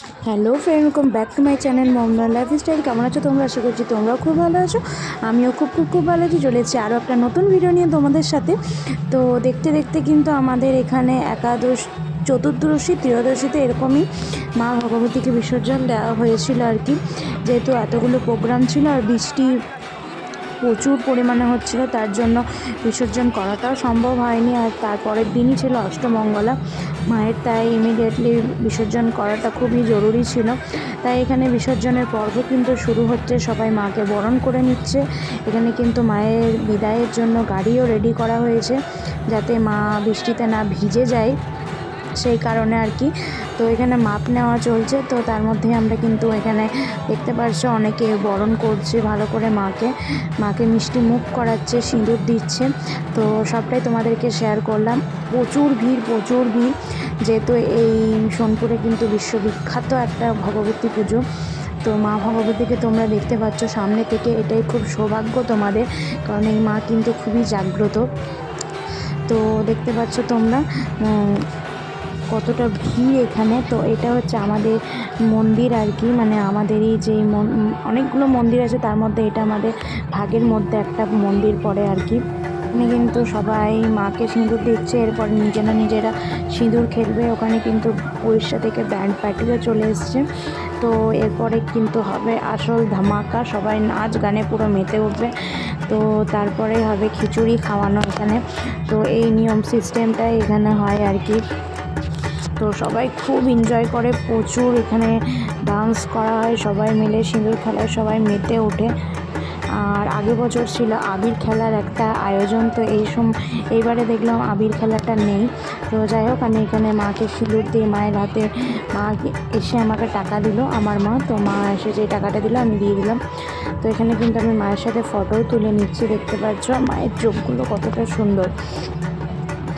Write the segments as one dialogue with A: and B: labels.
A: Hello friend welcome back to my channel Momna lifestyle কেমন আছো তোমরা? আশা করছি তোমরাও খুব ভালো আছো। আমিও খুব খুব খুব ভালো আছি। চলে এসেছি আরও একটা নতুন ভিডিও নিয়ে তোমাদের সাথে। তো দেখতে দেখতে কিন্তু আমাদের এখানে একাদশ, চতুর্দশী, ত্রয়োদশীতে এরকমই মা ভগবতীকে বিসর্জন দেওয়া হয়েছিল আর কি। যেহেতু এতগুলো প্রোগ্রাম ছিল আর বৃষ্টি প্রচুর পরিমাণে হচ্ছিল, তার জন্য বিসর্জন করাটাও সম্ভব হয়নি। আর তারপরের দিনই ছিল অষ্টমঙ্গলা। মায়ের তাই ইমিডিয়েটলি বিসর্জন করাটা খুবই জরুরি ছিল। তাই এখানে বিসর্জনের পর্ব কিন্তু শুরু হচ্ছে, সবাই মাকে বরণ করে নিচ্ছে। এখানে কিন্তু মায়ের বিদায়ের জন্য গাড়িও রেডি করা হয়েছে, যাতে মা বৃষ্টিতে না ভিজে যায় সেই কারণে আর কি। তো এখানে মাপ নেওয়া চলছে, তো তার মধ্যে আমরা কিন্তু এখানে দেখতে পারছি অনেকে বরণ করছে ভালো করে মাকে। মাকে মিষ্টি মুখ করাচ্ছে, সিঁদুর দিচ্ছে। তো সবটাই তোমাদেরকে শেয়ার করলাম। প্রচুর ভিড় প্রচুর ভিড়। যেহেতু এই সোনপুরে কিন্তু বিশ্ববিখ্যাত একটা ভগবতী পুজো। তো মা ভগবতীকে তোমরা দেখতে পাচ্ছ সামনে থেকে। এটাই খুব সৌভাগ্য তোমাদের, কারণ এই মা কিন্তু খুবই জাগ্রত। তো দেখতে পাচ্ছ তোমরা কতটা ভিড় এখানে। তো এটা হচ্ছে আমাদের মন্দির আর কি মানে আমাদেরই যে অনেকগুলো মন্দির আছে, তার মধ্যে এটা আমাদের ভাগের মধ্যে একটা মন্দির পড়ে আর কি। এখানে কিন্তু সবাই মাকে সিঁদুর দিচ্ছে, এরপর নিজেরা নিজেরা সিঁদুর খেলবে। ওখানে কিন্তু উড়িষ্যা থেকে ব্যান্ড পার্টিও চলে এসছে। তো এরপরে কিন্তু হবে আসল ধামাকা, সবাই নাচ গানে পুরো মেতে উঠবে। তো তারপরে হবে খিচুড়ি খাওয়ানো এখানে। তো এই নিয়ম সিস্টেমটাই এখানে হয় আর কি। তো সবাই খুব এনজয় করে, প্রচুর এখানে ডান্স করা হয়, সবাই মিলে সিঁদুর খেলায় সবাই মেতে ওঠে। আর আগের বছর ছিল আবির খেলার একটা আয়োজন, তো এই সম, এইবারে দেখলাম আবির খেলাটা নেই। তো যাই হোক, আমি এখানে মাকে সিঁদুর দিয়ে মায়ের হাতে, মা এসে আমাকে টাকা দিল, আমার মা, তো মা এসে যে টাকাটা দিল আমি দিয়ে দিলাম। তো এখানে কিন্তু আমি মায়ের সাথে ফটোও তুলে নিচ্ছি, দেখতে পাচ্ছ? মায়ের চোখগুলো কতটা সুন্দর।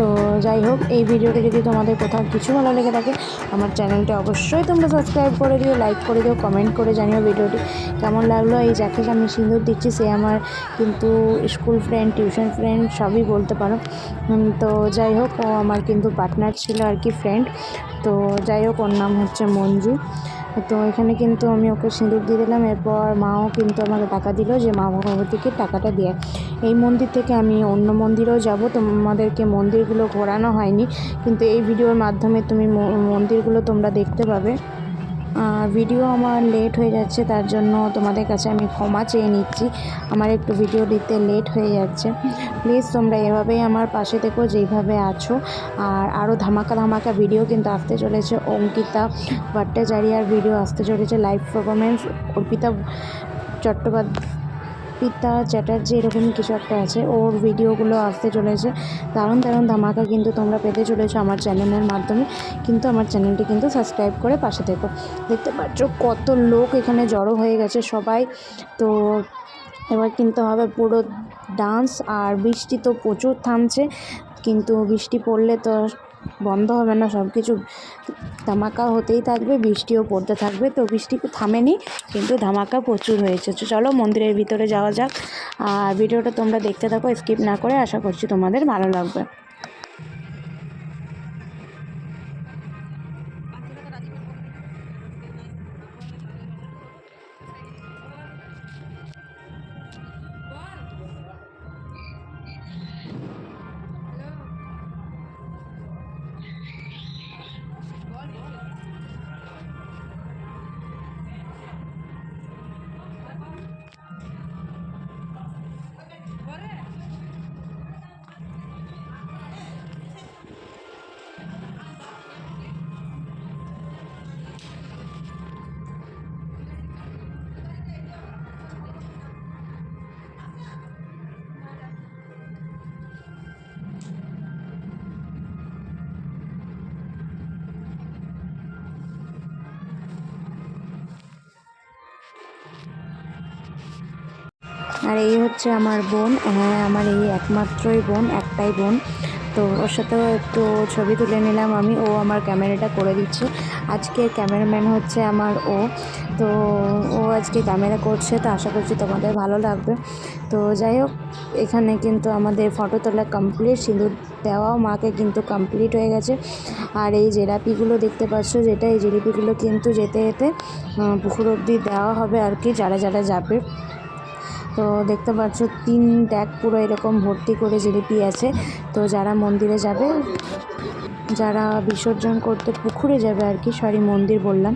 A: তো যাই হোক, এই ভিডিওটি যদি তোমাদের কোথাও কিছু ভালো লেগে থাকে, আমার চ্যানেলটা অবশ্যই তোমরা সাবস্ক্রাইব করে দিও লাইক করে দিও কমেন্ট করে জানিও ভিডিওটি কেমন লাগল। এই যাকে আমি সিঁদুর দিচ্ছি, সে আমার কিন্তু স্কুল ফ্রেন্ড টিউশন ফ্রেন্ড সবই বলতে পারো। তো যাই হোক, ও আমার কিন্তু পার্টনার ছিল আর কি ফ্রেন্ড তো যাই হোক, ওর নাম হচ্ছে মঞ্জু। তো এখানে কিন্তু আমি ওকে সিঁদুর দিয়ে দিলাম। এরপর মাও কিন্তু আমাকে টাকা দিল যে, মা, ভগবতীকে টাকাটা দিয়ে এই মন্দির থেকে আমি অন্য মন্দিরেও যাব। তোমাদেরকে মন্দিরগুলো ঘোরানো হয়নি, কিন্তু এই ভিডিওর মাধ্যমে তুমি মন্দিরগুলো তোমরা দেখতে পাবে। ভিডিও আমার লেট হয়ে যাচ্ছে, তার জন্য তোমাদের কাছে আমি ক্ষমা চেয়ে নিচ্ছি। আমার একটু ভিডিও দিতে লেট হয়ে যাচ্ছে। প্লিজ তোমরা এভাবেই আমার পাশে থেকো, যেইভাবে আছো। আর আরও ধামাকা ধামাকা ভিডিও কিন্তু আসতে চলেছে। অঙ্কিতা ভট্টাচারিয়ার ভিডিও আসতে চলেছে। লাইভ পারফরমেন্স অর্পিতা চট্টোপাধ্যায় পিতা চ্যাটার্জি এরকম কিছু একটা আছে। ওর ভিডিওগুলো আসতে চলেছে। দারুণ দারুণ ধামাকা কিন্তু তোমরা পেতে চলেছো আমার চ্যানেলের মাধ্যমে। কিন্তু আমার চ্যানেলটি কিন্তু সাবস্ক্রাইব করে পাশে থেকো। দেখতে পাচ্ছ কত লোক এখানে জড়ো হয়ে গেছে সবাই। তো এবার কিন্তু হবে পুরো ডান্স আর বৃষ্টি তো প্রচুর থামছে। কিন্তু বৃষ্টি পড়লে তো বন্ধ হবে না সব কিছু ধামাকা হতেই থাকবে, বৃষ্টিও পড়তে থাকবে। তো বৃষ্টি থামেনি, কিন্তু ধামাকা প্রচুর হয়েছে। তো চলো মন্দিরের ভিতরে যাওয়া যাক। আর ভিডিওটা তোমরা দেখতে থাকো, স্কিপ না করে আশা করছি তোমাদের ভালো লাগবে। আর এই হচ্ছে আমার বোন। হ্যাঁ আমার এই একমাত্রই বোন, একটাই বোন। তো ওর সাথেও একটু ছবি তুলে নিলাম আমি। ও আমার ক্যামেরাটা করে দিচ্ছে। আজকের ক্যামেরাম্যান হচ্ছে আমার ও। তো ও আজকে ক্যামেরা করছে, তো আশা করছি তোমাদের ভালো লাগবে। তো যাই হোক, এখানে কিন্তু আমাদের ফটো তোলা কমপ্লিট সিঁদুর দেওয়াও মাকে কিন্তু কমপ্লিট হয়ে গেছে। আর এই জেলাপিগুলো দেখতে পাচ্ছ যেটা, এই জিলিপিগুলো কিন্তু যেতে যেতে পুকুর অবধি দেওয়া হবে আর কি, যারা যারা যাবে। তো দেখতে পাচ্ছ, তিন ট্যাগ পুরো এরকম ভর্তি করে জিলিপি আছে। তো যারা মন্দিরে যাবে, যারা বিসর্জন করতে পুকুরে যাবে আর কি সরি মন্দির বললাম,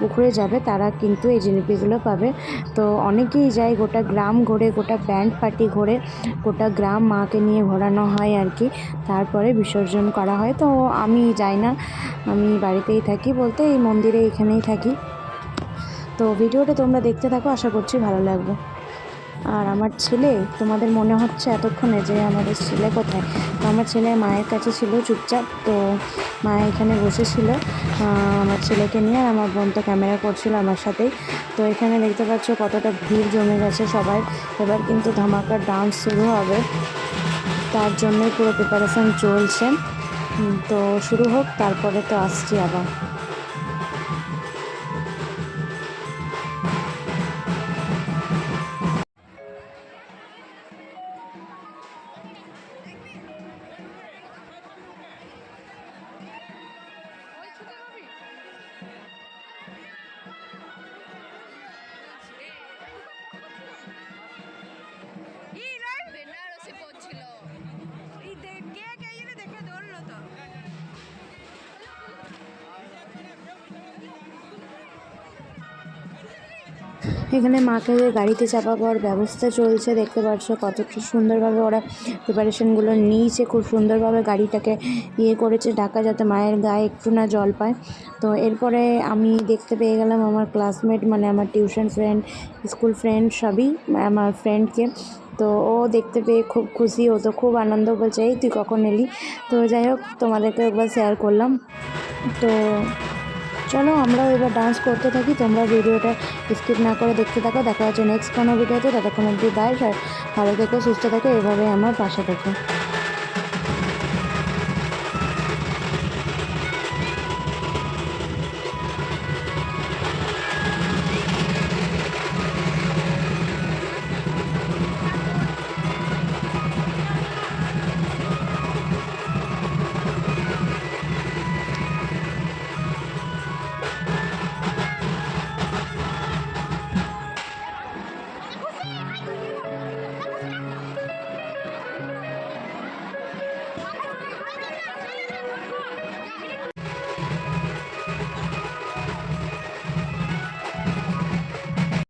A: পুকুরে যাবে, তারা কিন্তু এই জিলিপিগুলো পাবে। তো অনেকেই যায় গোটা গ্রাম ঘোরে, গোটা ব্যান্ড পার্টি ঘোরে, গোটা গ্রাম মাকে নিয়ে ঘোরানো হয় আর কি, তারপরে বিসর্জন করা হয়। তো আমি যাই না, আমি বাড়িতেই থাকি বলতে, এই মন্দিরে এখানেই থাকি। তো ভিডিওটা তোমরা দেখতে থাকো, আশা করছি ভালো লাগবে। আর আমার ছেলে, তোমাদের মনে হচ্ছে এতক্ষণে যে আমাদের ছেলে কোথায়? তো আমার ছেলে মায়ের কাছে ছিল চুপচাপ, তো মা এখানে বসেছিল। আমার ছেলেকে নিয়ে আর আমার বোন তো ক্যামেরা করছিল আমার সাথেই। তো এখানে দেখতে পাচ্ছ কতটা ভিড় জমে গেছে সবাই। এবার কিন্তু ধামাকার ডান্স শুরু হবে। তার জন্যই পুরো প্রিপারেশন চলছে। তো শুরু হোক, তারপরে তো আসছি আবার। এখানে মাকে গাড়িতে চাপাবার ব্যবস্থা চলছে। দেখতে পাচ্ছ কতটা সুন্দরভাবে ওরা প্রিপারেশনগুলো নিয়েছে। খুব সুন্দরভাবে গাড়িটাকে ইয়ে করেছে ঢাকা যাতে মায়ের গায়ে একটু না জল পায়। তো এরপরে আমি দেখতে পেয়ে গেলাম আমার ক্লাসমেট মানে আমার টিউশন ফ্রেন্ড স্কুল ফ্রেন্ড সবই, আমার ফ্রেন্ডকে তো ও দেখতে পেয়ে খুব খুশি, ও তো খুব আনন্দ বলছে, এই তুই কখন এলি? তো যাই হোক তোমাদেরকে একবার শেয়ার করলাম। তো চলো আমরাও এবার ডান্স করতে থাকি, তোমরা ভিডিওটা স্কিপ না করে দেখতে থাকো, দেখা যাচ্ছে নেক্সট কোনো ভিডিওতে, ততক্ষণ অব্দি বাই ভালো থেকো, সুস্থ থেকো এভাবে আমার পাশে থেকো।